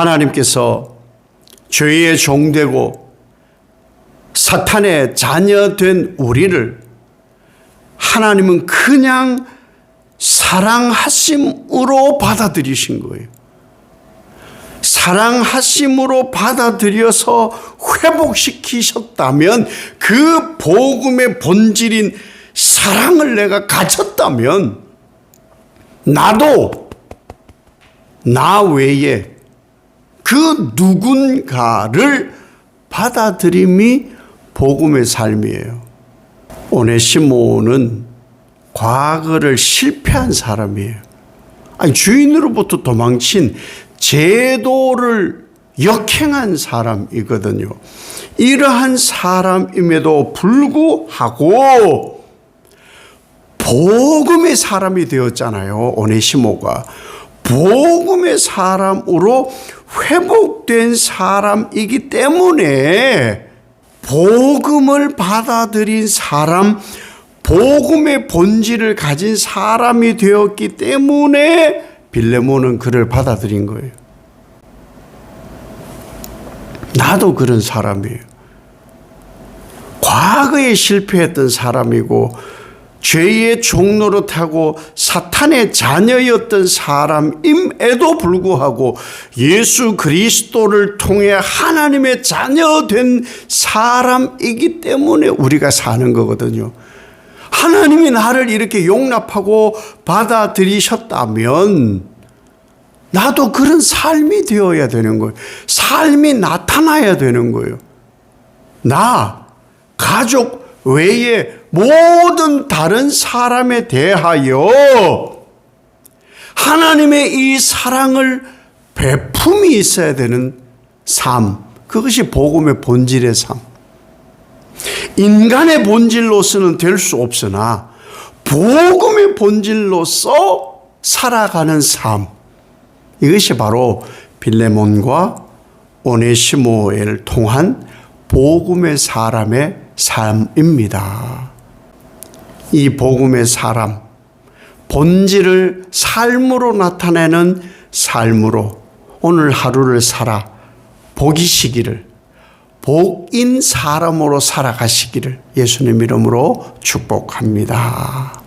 하나님께서 죄의 종되고 사탄의 자녀된 우리를 하나님은 그냥 사랑하심으로 받아들이신 거예요. 사랑하심으로 받아들여서 회복시키셨다면 그 복음의 본질인 사랑을 내가 가졌다면 나도 나 외에 그 누군가를 받아들임이 복음의 삶이에요. 오네시모는 과거를 실패한 사람이에요. 아니, 주인으로부터 도망친 제도를 역행한 사람이거든요. 이러한 사람임에도 불구하고 복음의 사람이 되었잖아요. 오네시모가. 복음의 사람으로 회복된 사람이기 때문에 복음을 받아들인 사람, 복음의 본질을 가진 사람이 되었기 때문에 빌레몬은 그를 받아들인 거예요. 나도 그런 사람이에요. 과거에 실패했던 사람이고 죄의 종로로 타고 사탄의 자녀였던 사람임에도 불구하고 예수 그리스도를 통해 하나님의 자녀 된 사람이기 때문에 우리가 사는 거거든요. 하나님이 나를 이렇게 용납하고 받아들이셨다면 나도 그런 삶이 되어야 되는 거예요. 삶이 나타나야 되는 거예요. 나, 가족 외에 모든 다른 사람에 대하여 하나님의 이 사랑을 배품이 있어야 되는 삶. 그것이 복음의 본질의 삶. 인간의 본질로서는 될 수 없으나 복음의 본질로서 살아가는 삶. 이것이 바로 빌레몬과 오네시모를 통한 복음의 사람의 삶입니다. 이 복음의 사람, 본질을 삶으로 나타내는 삶으로 오늘 하루를 살아 복이시기를 복인 사람으로 살아가시기를 예수님 이름으로 축복합니다.